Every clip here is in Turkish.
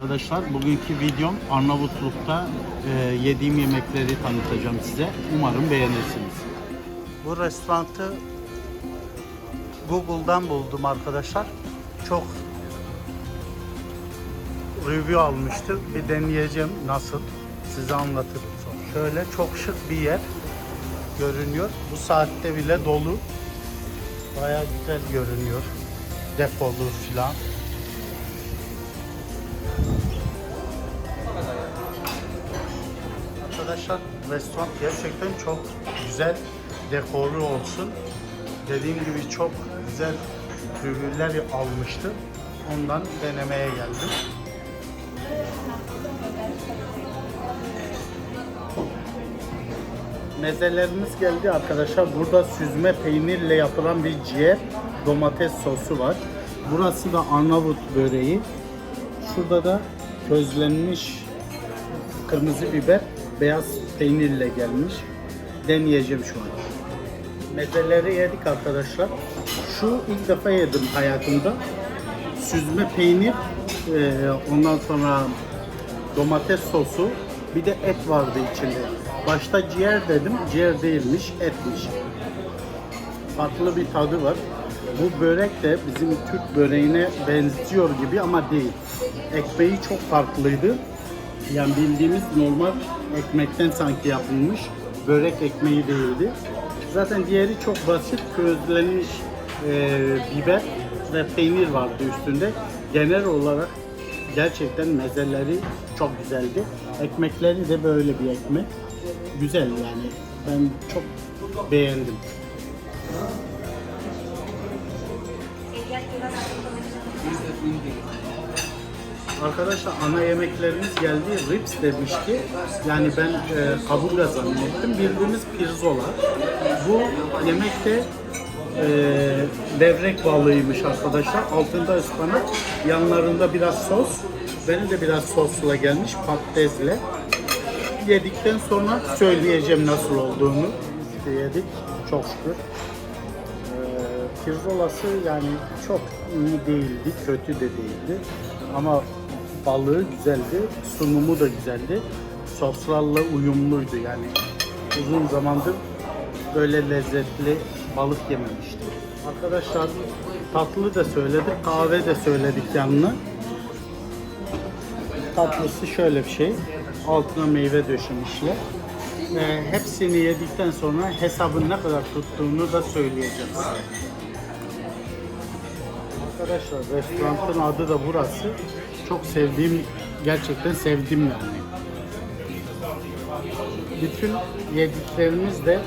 Arkadaşlar bugünkü videom Arnavutluk'ta e, yediğim yemekleri tanıtacağım size. Umarım beğenirsiniz. Bu restoranı Google'dan buldum arkadaşlar. Çok review almıştım. Bir deneyeceğim nasıl. Size anlatırım sonra. Şöyle çok şık bir yer görünüyor. Bu saatte bile dolu. Baya güzel görünüyor. Defolu filan. Arkadaşlar restoran gerçekten çok güzel dekoru olsun. Dediğim gibi çok güzel ürünler almıştım. Ondan denemeye geldim. Mezelerimiz geldi arkadaşlar. Burada süzme peynirle yapılan bir ciğer domates sosu var. Burası da Arnavut böreği. Şurada da közlenmiş kırmızı biber beyaz peynirle gelmiş. Deneyeceğim şu an. Mezeleri yedik arkadaşlar. Şu ilk defa yedim hayatımda. Süzme peynir, e, ondan sonra domates sosu, bir de et vardı içinde. Başta ciğer dedim, ciğer değilmiş, etmiş. Farklı bir tadı var. Bu börek de bizim Türk böreğine benziyor gibi ama değil. Ekmeği çok farklıydı. Yani bildiğimiz normal ekmekten sanki yapılmış. Börek ekmeği değildi. Zaten diğeri çok basit. Közlenmiş e, biber ve peynir vardı üstünde. Genel olarak gerçekten mezeleri çok güzeldi. Ekmekleri de böyle bir ekmek. Güzel yani. Ben çok beğendim. Arkadaşlar ana yemeklerimiz geldi. Rips demişti. Yani ben e, kaburga zannettim. Bildiğimiz pirzola. Bu yemekte e, levrek balığıymış arkadaşlar. Altında ıspanak, yanlarında biraz sos. Beni de biraz sosla gelmiş patatesle. Yedikten sonra söyleyeceğim nasıl olduğunu. İşte yedik çok şükür. Ee, Pirzolası yani çok iyi değildi, kötü de değildi. Ama balığı güzeldi, sunumu da güzeldi. Soslarla uyumluydu yani. Uzun zamandır böyle lezzetli balık yememiştim. Arkadaşlar tatlı da söyledik, kahve de söyledik yanına. Tatlısı şöyle bir şey. Altına meyve döşemişler. Ee, hepsini yedikten sonra hesabın ne kadar tuttuğunu da söyleyeceğim size. Arkadaşlar restoranın adı da burası. Çok sevdiğim, gerçekten sevdim yani. Bütün yediklerimiz de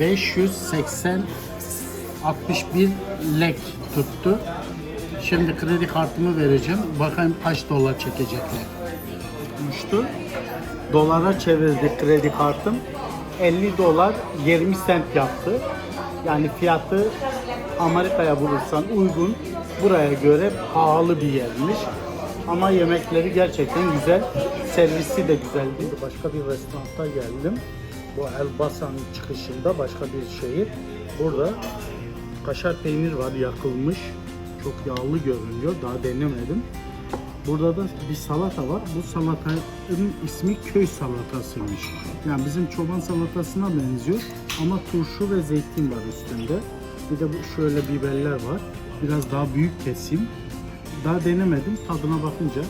580 61 lek tuttu. Şimdi kredi kartımı vereceğim. Bakayım kaç dolar çekecekler. Tutmuştu. Dolara çevirdik kredi kartım. 50 dolar 20 sent yaptı. Yani fiyatı Amerika'ya bulursan uygun. Buraya göre pahalı bir yermiş. Ama yemekleri gerçekten güzel. Servisi de güzeldi. Başka bir restoranta geldim. Bu Elbasan'ın çıkışında başka bir şehir. Burada kaşar peynir var yakılmış. Çok yağlı görünüyor. Daha denemedim. Burada da bir salata var. Bu salatanın ismi köy salatasıymış. Yani bizim çoban salatasına benziyor ama turşu ve zeytin var üstünde. Bir de bu şöyle biberler var. Biraz daha büyük kesim. Daha denemedim. Tadına bakınca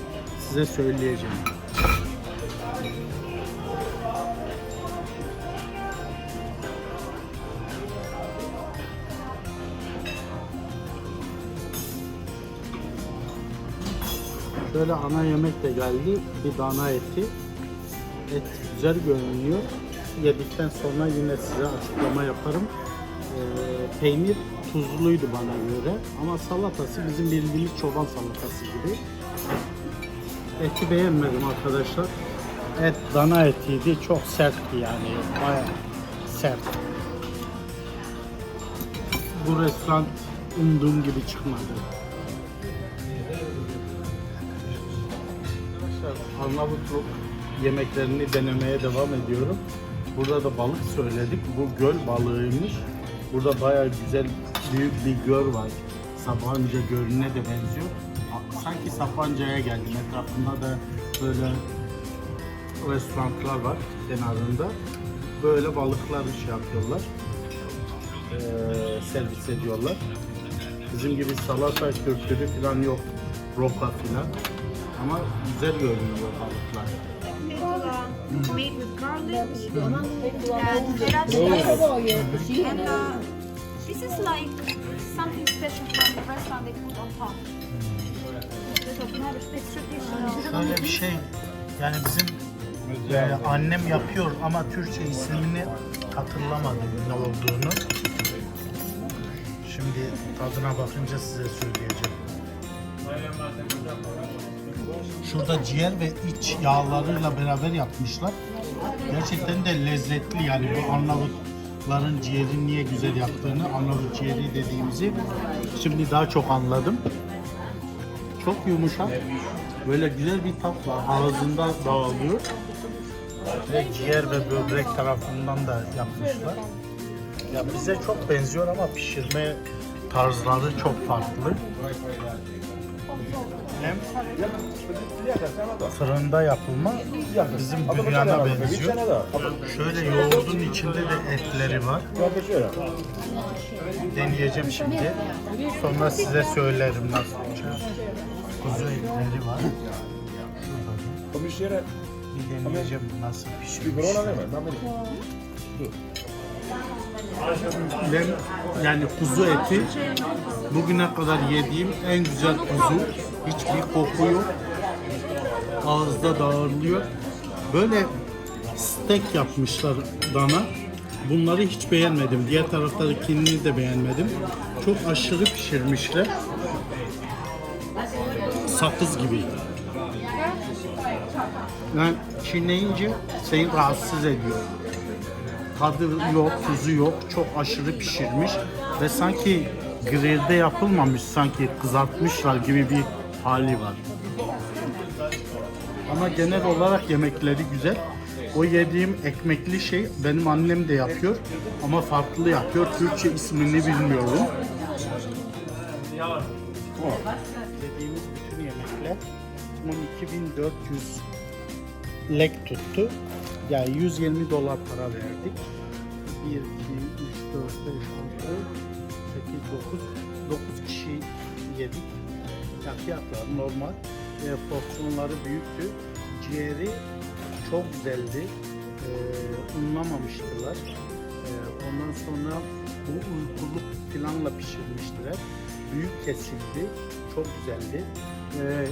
size söyleyeceğim. Şöyle ana yemek de geldi. Bir dana eti. Et güzel görünüyor. Yedikten sonra yine size açıklama yaparım. Ee, peynir tuzluydu bana göre. Ama salatası bizim bildiğimiz çoban salatası gibi. Eti beğenmedim arkadaşlar. Et dana etiydi. Çok sertti yani. Bayağı sert. Bu restoran umduğum gibi çıkmadı. Arkadaşlar Arnavutluk yemeklerini denemeye devam ediyorum. Burada da balık söyledik. Bu göl balığıymış. Burada bayağı güzel büyük bir göl var. Sabancı Gölü'ne de benziyor. sanki Sapanca'ya geldim. Etrafında da böyle restoranlar var kenarında. Böyle balıklar şey yapıyorlar. Ee, servis ediyorlar. Bizim gibi salata kültürü falan yok. Roka falan. Ama güzel görünüyor balıklar. Made with garlic and uh, this is like something special from the restaurant they put on top. Şöyle bir şey yani bizim e, annem yapıyor ama Türkçe ismini hatırlamadım ne olduğunu. Şimdi tadına bakınca size söyleyeceğim. Şurada ciğer ve iç yağlarıyla beraber yapmışlar. Gerçekten de lezzetli yani bu Arnavutların ciğeri niye güzel yaptığını, Arnavut ciğeri dediğimizi şimdi daha çok anladım. Çok yumuşak. Böyle güzel bir tat var. Ağzında dağılıyor. Ve ciğer ve böbrek tarafından da yapmışlar. Ya bize çok benziyor ama pişirme tarzları çok farklı. Hem fırında yapılma bizim büryana benziyor. Şöyle yoğurdun içinde de etleri var. Deneyeceğim şimdi. Sonra size söylerim nasıl olacak. Kuzu etleri var. Bir deneyeceğim nasıl di Ben yani kuzu eti bugüne kadar yediğim en güzel kuzu. Hiçbir koku yok. Ağızda dağılıyor. Böyle steak yapmışlar dana. Bunları hiç beğenmedim. Diğer taraftakini de beğenmedim. Çok aşırı pişirmişler. Sakız gibi. Yani çiğneyince seni rahatsız ediyor tadı yok, tuzu yok. Çok aşırı pişirmiş ve sanki grillde yapılmamış, sanki kızartmışlar gibi bir hali var. Ama genel olarak yemekleri güzel. O yediğim ekmekli şey benim annem de yapıyor ama farklı yapıyor. Türkçe ismini bilmiyorum. O. Yediğimiz bütün yemekler 12400 lek tuttu. Yani 120 dolar para verdik. 1, 2, 3, 4, 5, 6, 8, 9, 9 kişi yedik. Ya fiyatlar normal. E, porsiyonları büyüktü. Ciğeri çok güzeldi. E, unlamamıştılar. E, ondan sonra bu uykuluk planla pişirmiştiler. Büyük kesildi. Çok güzeldi. E,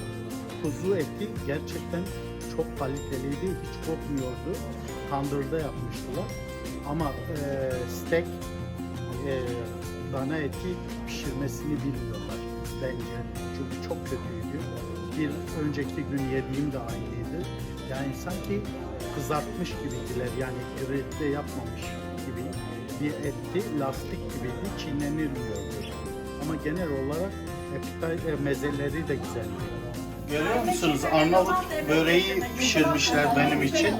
kuzu eti gerçekten çok kaliteliydi. Hiç kokmuyordu. Tandırda yapmıştılar. Ama e, steak e, dana eti pişirmesini bilmiyorlar bence. Çünkü çok kötüydü. Bir önceki gün yediğim de aynıydı. Yani sanki kızartmış gibiydiler. Yani eritte yapmamış gibi bir etti. Lastik gibiydi. Çiğnenilmiyordu. Ama genel olarak epitay, e, mezeleri de güzeldi. Görüyor musunuz? Arnavut böreği pişirmişler benim için.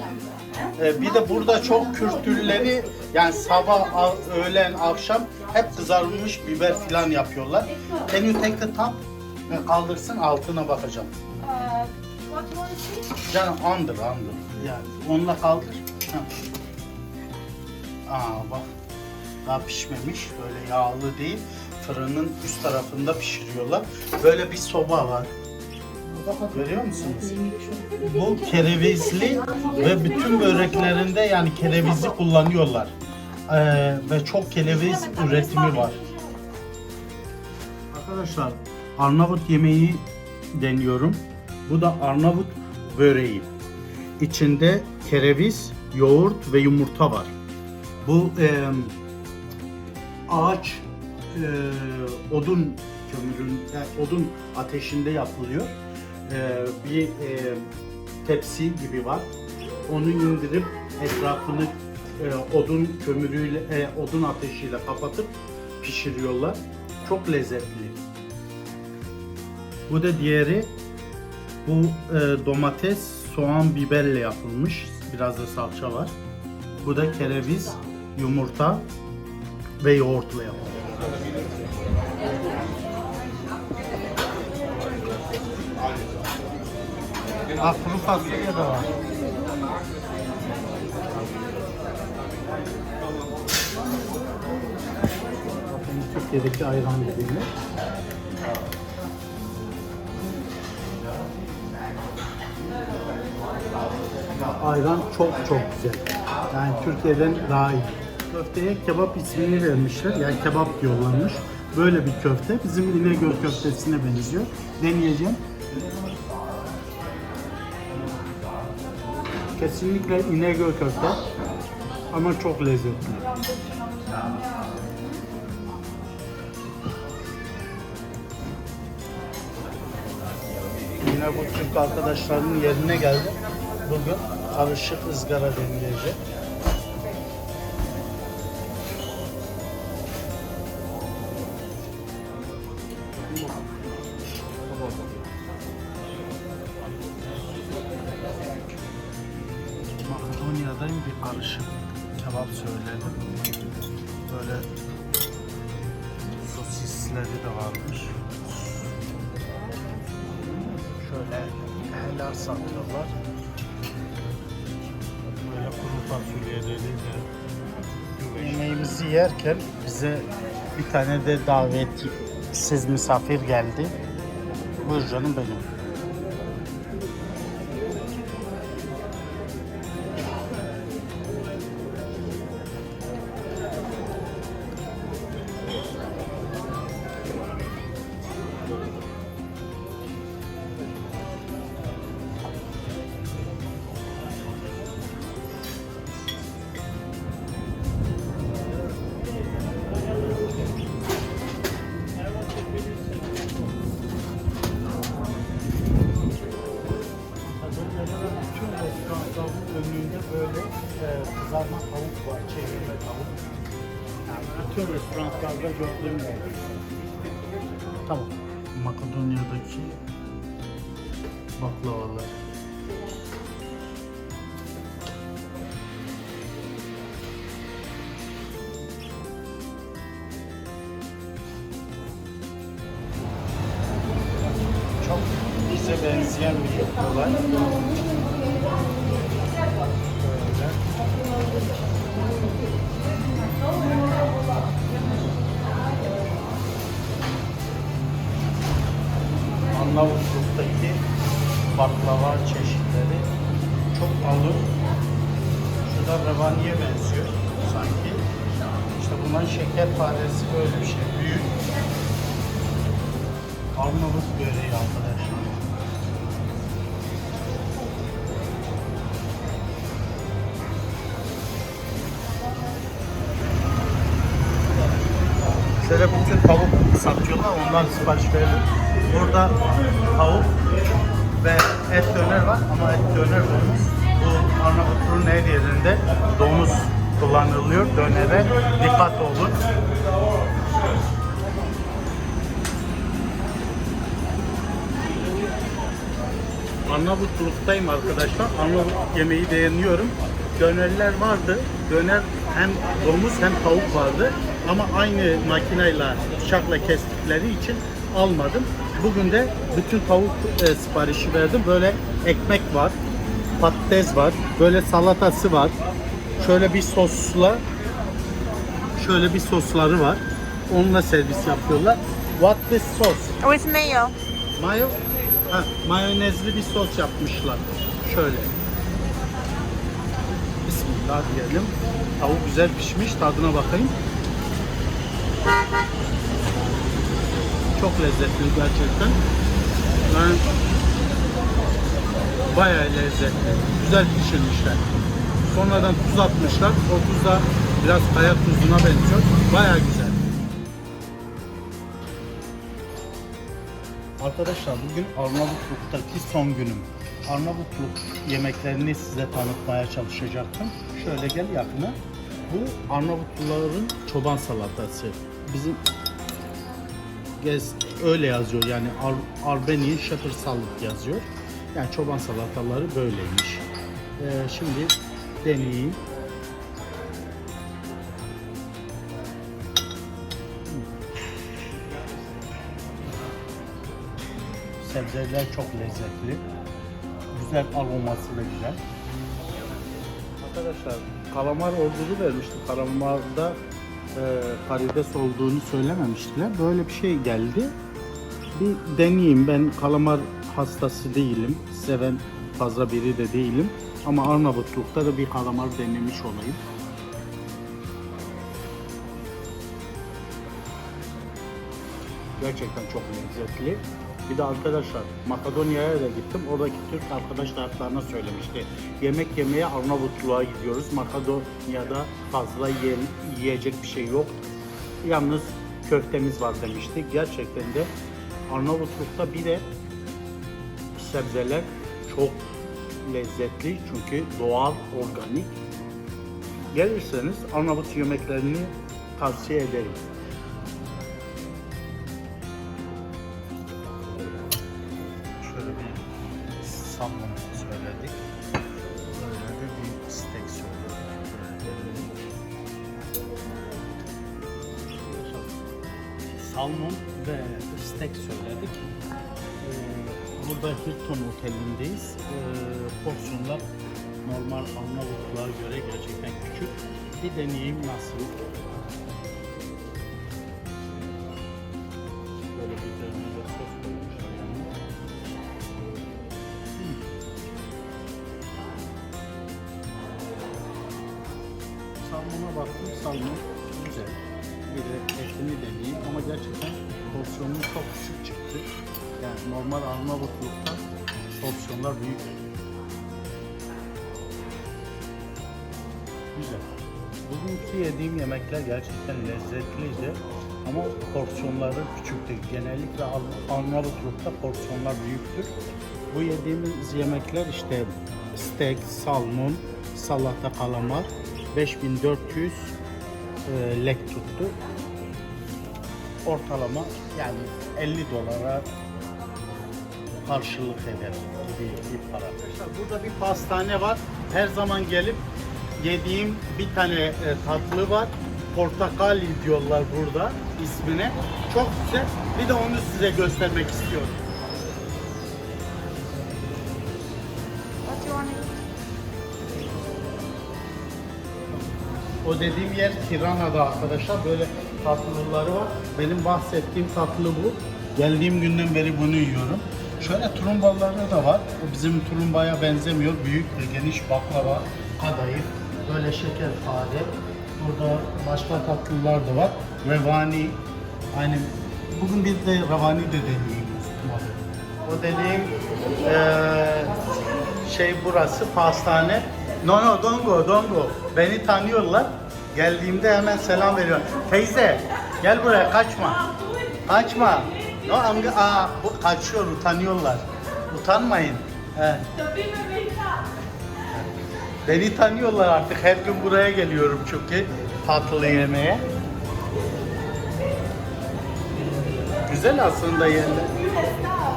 Ee, bir de burada çok kültürleri yani sabah, öğlen, akşam hep kızarmış biber falan yapıyorlar. Can you take the top? Kaldırsın altına bakacağım. Canım under under. Yani onunla kaldır. Aa bak. Daha pişmemiş. Böyle yağlı değil. Fırının üst tarafında pişiriyorlar. Böyle bir soba var. Görüyor musunuz? Bu kerevizli ve bütün böreklerinde yani kerevizi kullanıyorlar. Ee, ve çok kereviz üretimi var. Arkadaşlar Arnavut yemeği deniyorum. Bu da Arnavut böreği. İçinde kereviz, yoğurt ve yumurta var. Bu e, ağaç e, odun kömürün, e, odun ateşinde yapılıyor. E, bir e, tepsi gibi var. Onu indirip etrafını e, odun kömürüyle, e, odun ateşiyle kapatıp pişiriyorlar. Çok lezzetli. Bu da diğeri. Bu domates, soğan, biberle yapılmış. Biraz da salça var. Bu da kereviz, yumurta ve yoğurtla yapılmış. Ha kuru fasulye de var. Türkiye'deki ayran dediğimiz. Ayran çok çok güzel. Yani Türkiye'den daha iyi. Köfteye kebap ismini vermişler. Yani kebap diyorlarmış. Böyle bir köfte. Bizim İnegöl köftesine benziyor. Deneyeceğim. Kesinlikle İnegöl köfte. Ama çok lezzetli. Yine bu Türk arkadaşlarının yerine geldi. Bugün karışık ızgara deneyecek. Sosisleri de varmış. Şöyle helal satıyorlar. Böyle kuru fasulyeleri de. Yemeğimizi yerken bize bir tane de davetsiz misafir geldi. Buyur canım benim. Benzeyen bir olay. Arnavutluk'taki baklava çeşitleri çok alır. Şu da revaniye benziyor sanki. İşte bunların şekerparesi böyle bir şey. Büyük. Arnavut böreği arkadaşlar. Satıyorlar, ondan sipariş verdim. Burada tavuk ve et döner var ama et döner domuz. Bu Arnavutluğun her yerinde domuz kullanılıyor dönere. Dikkat olun. Arnavutluk'tayım arkadaşlar. Arnavut yemeği beğeniyorum. Dönerler vardı. Döner hem domuz hem tavuk vardı. Ama aynı makineyle bıçakla kestikleri için almadım. Bugün de bütün tavuk e, siparişi verdim. Böyle ekmek var, patates var, böyle salatası var. Şöyle bir sosla şöyle bir sosları var. Onunla servis yapıyorlar. What this sauce? With mayo. Mayo, ha, mayonezli bir sos yapmışlar. Şöyle. Bismillah diyelim. Tavuk güzel pişmiş. Tadına bakayım. Çok lezzetli gerçekten. Ben bayağı lezzetli. Güzel pişirmişler. Sonradan tuz atmışlar. O tuz da biraz kaya tuzuna benziyor. Bayağı güzel. Arkadaşlar bugün Arnavutluk'taki son günüm. Arnavutluk yemeklerini size tanıtmaya çalışacaktım. Şöyle gel yakına. Bu Arnavutluların çoban salatası. Bizim gez öyle yazıyor yani Ar Arbenian Shepherd Salad yazıyor. Yani çoban salataları böyleymiş. Ee, şimdi deneyeyim. Sebzeler çok lezzetli. güzel, aroması da güzel. Arkadaşlar kalamar ordulu vermişti. Kalamarda karides olduğunu söylememiştiler. Böyle bir şey geldi. Bir deneyeyim. Ben kalamar hastası değilim. Seven fazla biri de değilim. Ama Arnavutluk'ta da bir kalamar denemiş olayım. Gerçekten çok lezzetli. Bir de arkadaşlar Makedonya'ya da gittim. Oradaki Türk arkadaşlarına söylemişti. Yemek yemeye Arnavutluğa gidiyoruz. Makedonya'da fazla ye- yiyecek bir şey yok. Yalnız köftemiz var demişti. Gerçekten de Arnavutluk'ta bir de sebzeler çok lezzetli çünkü doğal, organik. Gelirseniz Arnavut yemeklerini tavsiye ederim. Salmon ve steak söyledik. Ee, Burada Hilton Oteli'ndeyiz. Ee, Porsiyonlar normal Arnavutluğa göre gerçekten küçük. Bir deneyeyim nasıl. Normal Arnavutluk'ta porsiyonlar büyük. Güzel. Bugünkü yediğim yemekler gerçekten lezzetliydi ama porsiyonları küçüktü. Genellikle Ar- Arnavutluk'ta porsiyonlar büyüktür. Bu yediğimiz yemekler işte steak, salmon, salata, kalamar 5400 e, lek tuttu. Ortalama yani 50 dolara karşılık eder bir, bir para. Arkadaşlar burada bir pastane var. Her zaman gelip yediğim bir tane e, tatlı var. Portakali diyorlar burada ismine. Çok güzel. Bir de onu size göstermek istiyorum. O dediğim yer Tirana'da arkadaşlar. Böyle tatlıları var. Benim bahsettiğim tatlı bu. Geldiğim günden beri bunu yiyorum. Şöyle tulumbaları da var. Bizim tulumbaya benzemiyor. Büyük ve geniş baklava, kadayıf, böyle şekerpare. Burada başka tatlılar da var. Revani. Aynı bugün biz de revani de deniyoruz. O dediğim eee, şey burası pastane. No no don't go don't go. Beni tanıyorlar. Geldiğimde hemen selam veriyor. Teyze gel buraya kaçma. Kaçma. No amca aa bu kaçıyor utanıyorlar. Utanmayın. Beni tanıyorlar artık. Her gün buraya geliyorum çünkü tatlı yemeye. Güzel aslında yerler.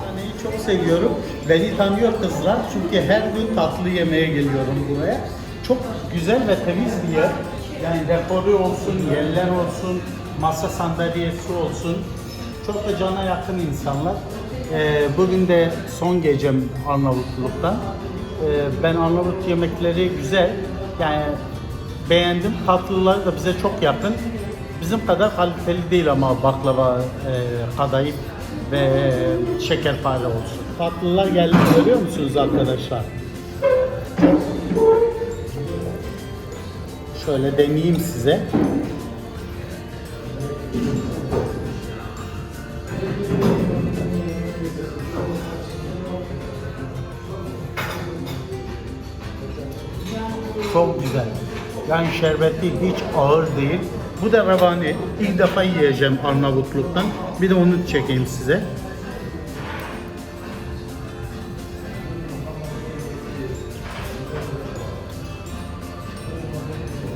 Taneyi çok seviyorum. Beni tanıyor kızlar çünkü her gün tatlı yemeye geliyorum buraya. Çok güzel ve temiz bir yer. Yani dekoru olsun, yerler olsun, masa sandalyesi olsun. Çok da cana yakın insanlar. Ee, bugün de son gecem Arnavutluk'ta. Ee, ben Arnavut yemekleri güzel. Yani beğendim. Tatlılar da bize çok yakın. Bizim kadar kaliteli değil ama baklava, e, kadayıf ve şekerpare olsun. Tatlılar geldi görüyor musunuz arkadaşlar? Şöyle deneyeyim size. Çok güzel. Yani şerbetli hiç ağır değil. Bu da revani. İlk defa yiyeceğim Arnavutluk'tan. Bir de onu çekeyim size.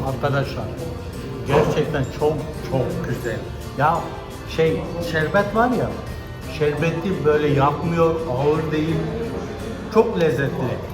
Arkadaşlar gerçekten çok çok güzel. Ya şey şerbet var ya şerbetli böyle yakmıyor, ağır değil. Çok lezzetli.